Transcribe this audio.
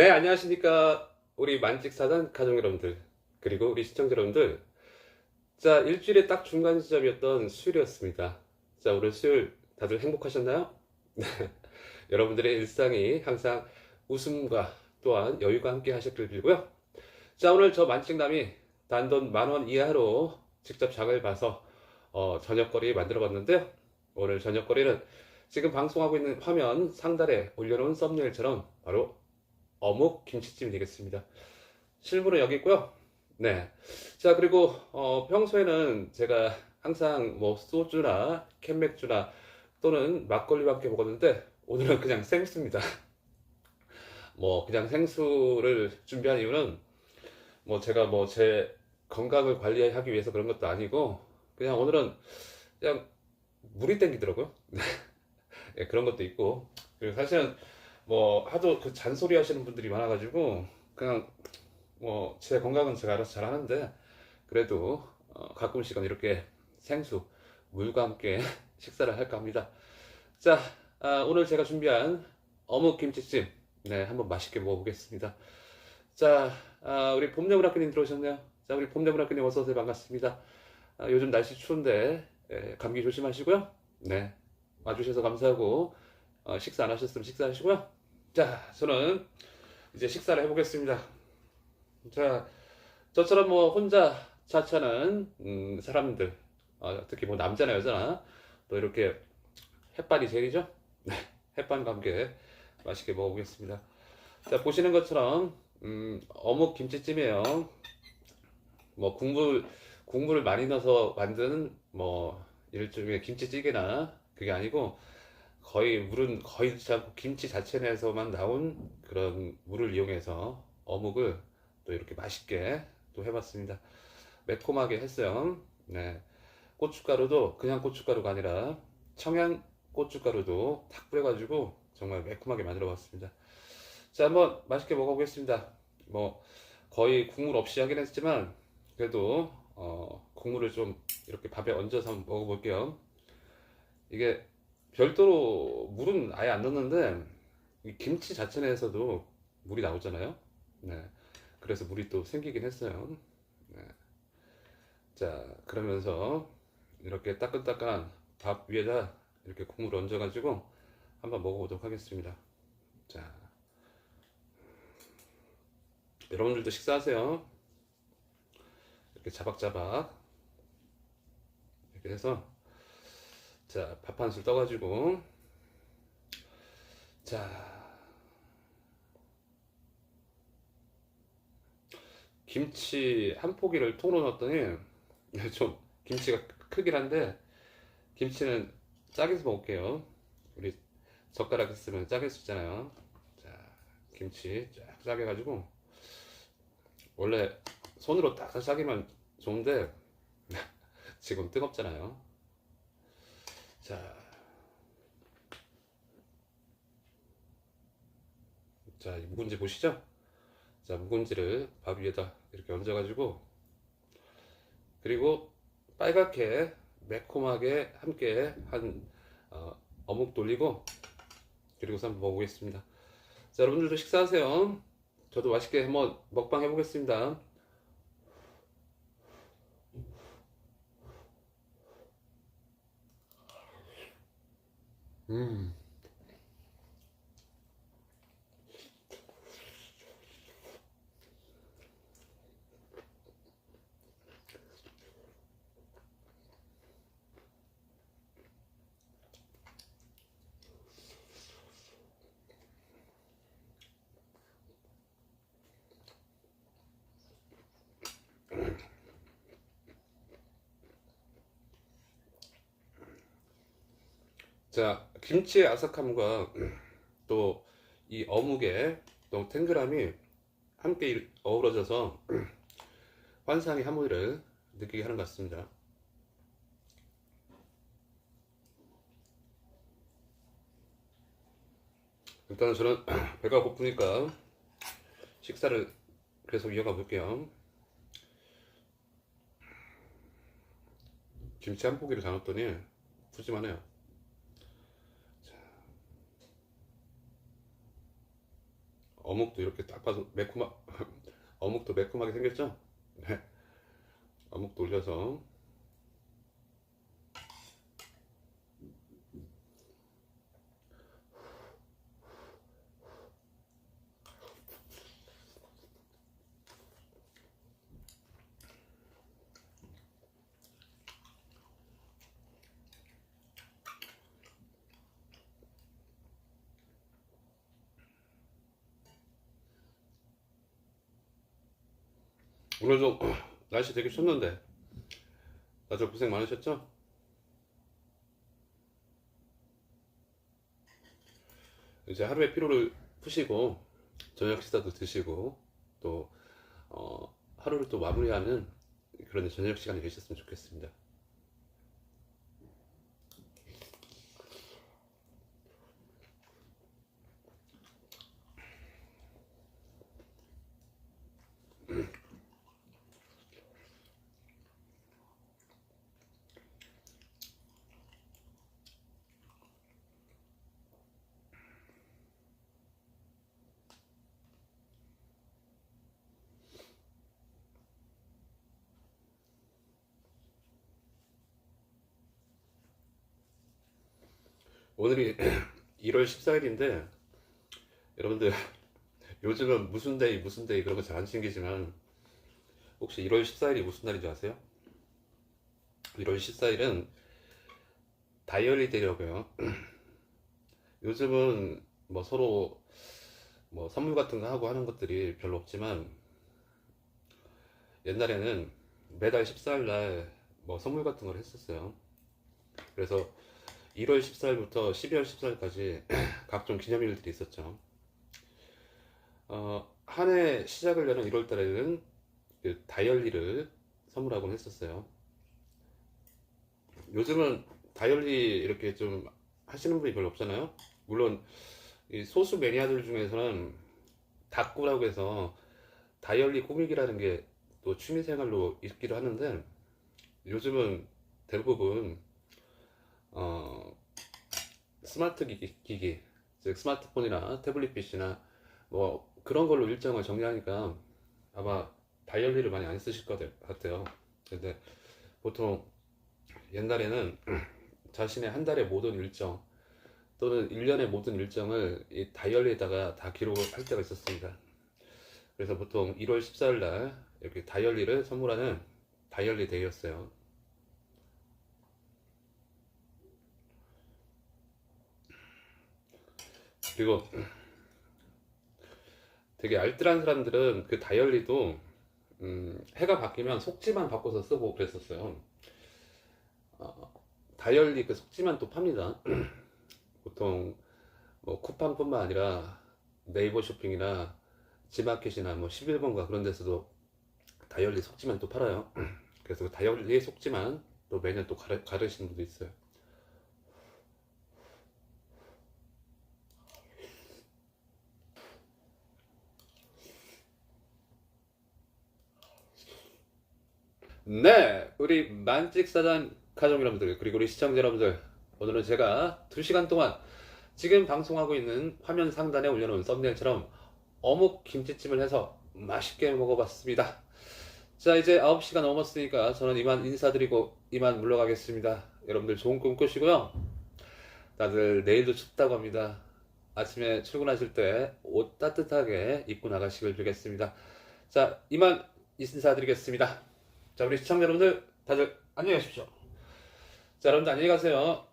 네, 안녕하십니까. 우리 만직사단 가족 여러분들, 그리고 우리 시청자 여러분들. 자, 일주일의 딱 중간 지점이었던 수요일이었습니다. 자, 오늘 수요일 다들 행복하셨나요? 네. 여러분들의 일상이 항상 웃음과 또한 여유가 함께 하셨길 빌고요. 자, 오늘 저 만직남이 단돈 만 원 이하로 직접 장을 봐서 어, 저녁거리 만들어 봤는데요. 오늘 저녁거리는 지금 방송하고 있는 화면 상단에 올려놓은 썸네일처럼 바로 어묵 김치찜이 되겠습니다. 실물은 여기 있고요. 네. 자, 그리고 어, 평소에는 제가 항상 뭐 소주나 캔맥주나 또는 막걸리와 함께 먹었는데 오늘은 그냥 생수입니다. 뭐 그냥 생수를 준비한 이유는 뭐 제가 뭐 제 건강을 관리하기 위해서 그런 것도 아니고 그냥 오늘은 그냥 물이 땡기더라고요. 네, 그런 것도 있고 그리고 사실은 뭐 하도 그 잔소리 하시는 분들이 많아가지고 그냥 뭐 제 건강은 제가 알아서 잘 하는데 그래도 어, 가끔씩은 이렇게 생수 물과 함께 식사를 할까 합니다. 자 아, 오늘 제가 준비한 어묵 김치찜 네 한번 맛있게 먹어보겠습니다. 자 아, 우리 봄여물 학교님 들어오셨네요. 자 우리 봄여물 학교님 어서 오세요 반갑습니다. 아, 요즘 날씨 추운데 예, 감기 조심하시고요. 네 와주셔서 감사하고 어, 식사 안 하셨으면 식사하시고요. 자, 저는 이제 식사를 해보겠습니다. 자, 저처럼 뭐 혼자 자차는 음, 사람들, 어, 특히 뭐 남자나 여자나 또 이렇게 햇반이 제일이죠? 네, 햇반과 함께 맛있게 먹어보겠습니다. 자, 보시는 것처럼 음, 어묵 김치찜이에요. 뭐 국물 국물을 많이 넣어서 만든 뭐 일종의 김치찌개나 그게 아니고 거의 물은 거의 넣지 않고 김치 자체 내에서만 나온 그런 물을 이용해서 어묵을 또 이렇게 맛있게 또 해봤습니다. 매콤하게 했어요. 네. 고춧가루도 그냥 고춧가루가 아니라 청양 고춧가루도 탁 뿌려가지고 정말 매콤하게 만들어 봤습니다. 자, 한번 맛있게 먹어보겠습니다. 뭐 거의 국물 없이 하긴 했지만 그래도 어, 국물을 좀 이렇게 밥에 얹어서 한번 먹어볼게요. 이게 별도로 물은 아예 안 넣는데 이 김치 자체 내에서도 물이 나오잖아요. 네. 그래서 물이 또 생기긴 했어요. 네. 자, 그러면서 이렇게 따끈따끈한 밥 위에다 이렇게 국물 얹어가지고 한번 먹어보도록 하겠습니다. 자, 여러분들도 식사하세요. 이렇게 자박자박 이렇게 해서 자, 밥 한 술 떠가지고, 자, 김치 한 포기를 통으로 넣었더니, 좀, 김치가 크긴 한데, 김치는 짜게서 먹을게요. 우리 젓가락 있으면 짜게 쓰잖아요. 자, 김치 쫙 짜게 가지고, 원래 손으로 딱 짜기만 좋은데, 지금 뜨겁잖아요. 자, 자, 이 묵은지 보시죠? 자, 묵은지를 밥 위에다 이렇게 얹어가지고, 그리고 빨갛게 매콤하게 함께 한 어, 어묵 돌리고, 그리고서 한번 먹어보겠습니다. 자, 여러분들도 식사하세요. 저도 맛있게 한번 먹방 해보겠습니다. 음. 자, 김치의 아삭함과 또 이 어묵의 또 탱글함이 함께 일- 어우러져서 환상의 하모니를 느끼게 하는 것 같습니다. 일단 저는 배가 고프니까 식사를 계속 이어가 볼게요. 김치 한 포기를 다 넣었더니 푸짐하네요. 어묵도 이렇게 딱 봐도 매콤하, 어묵도 매콤하게 생겼죠? 네. 어묵도 올려서. 오늘도 날씨 되게 춥는데 다들 고생 많으셨죠? 이제 하루의 피로를 푸시고 저녁 식사도 드시고 또 어, 하루를 또 마무리하는 그런 저녁 시간이 되셨으면 좋겠습니다. 오늘이 1월 14일인데 여러분들 요즘은 무슨 데이 무슨 데이 그런 거 잘 안 챙기지만 혹시 1월 14일이 무슨 날인지 아세요? 1월 14일은 다이어리 데이라고요. 요즘은 뭐 서로 뭐 선물 같은 거 하고 하는 것들이 별로 없지만 옛날에는 매달 14일 날 뭐 선물 같은 걸 했었어요. 그래서 1월 14일부터 12월 14일까지 각종 기념일들이 있었죠. 어, 한 해 시작을 여는 1월 달에는 그 다이어리를 선물하곤 했었어요. 요즘은 다이어리 이렇게 좀 하시는 분이 별로 없잖아요. 물론 이 소수 매니아들 중에서는 다꾸라고 해서 다이어리 꾸미기라는 게 또 취미 생활로 있기도 하는데 요즘은 대부분 어, 스마트 기기, 기기, 즉 스마트폰이나 태블릿 PC나 뭐 그런 걸로 일정을 정리하니까 아마 다이어리를 많이 안 쓰실 것 같아요. 근데 보통 옛날에는 자신의 한 달의 모든 일정 또는 1년의 모든 일정을 이 다이어리에다가 다 기록을 할 때가 있었습니다. 그래서 보통 1월 14일 날 이렇게 다이어리를 선물하는 다이어리 데이였어요. 그리고 되게 알뜰한 사람들은 그 다이어리도 음, 해가 바뀌면 속지만 바꿔서 쓰고 그랬었어요. 어, 다이어리 그 속지만 또 팝니다. 보통 뭐 쿠팡뿐만 아니라 네이버 쇼핑이나 지마켓이나 뭐 11번가 그런 데서도 다이어리 속지만 또 팔아요. 그래서 그 다이어리 속지만 또 매년 또 가르, 가르시는 분도 있어요. 네, 우리 만찍사단 가족 여러분들 그리고 우리 시청자 여러분들 오늘은 제가 2시간 동안 지금 방송하고 있는 화면 상단에 올려놓은 썸네일처럼 어묵 김치찜을 해서 맛있게 먹어봤습니다. 자 이제 9시가 넘었으니까 저는 이만 인사드리고 이만 물러가겠습니다. 여러분들 좋은 꿈 꾸시고요. 다들 내일도 춥다고 합니다. 아침에 출근하실 때 옷 따뜻하게 입고 나가시길 빌겠습니다. 자 이만 인사드리겠습니다. 자, 우리 시청자 여러분들 다들 안녕히 가십시오. 자, 여러분들 안녕히 가세요.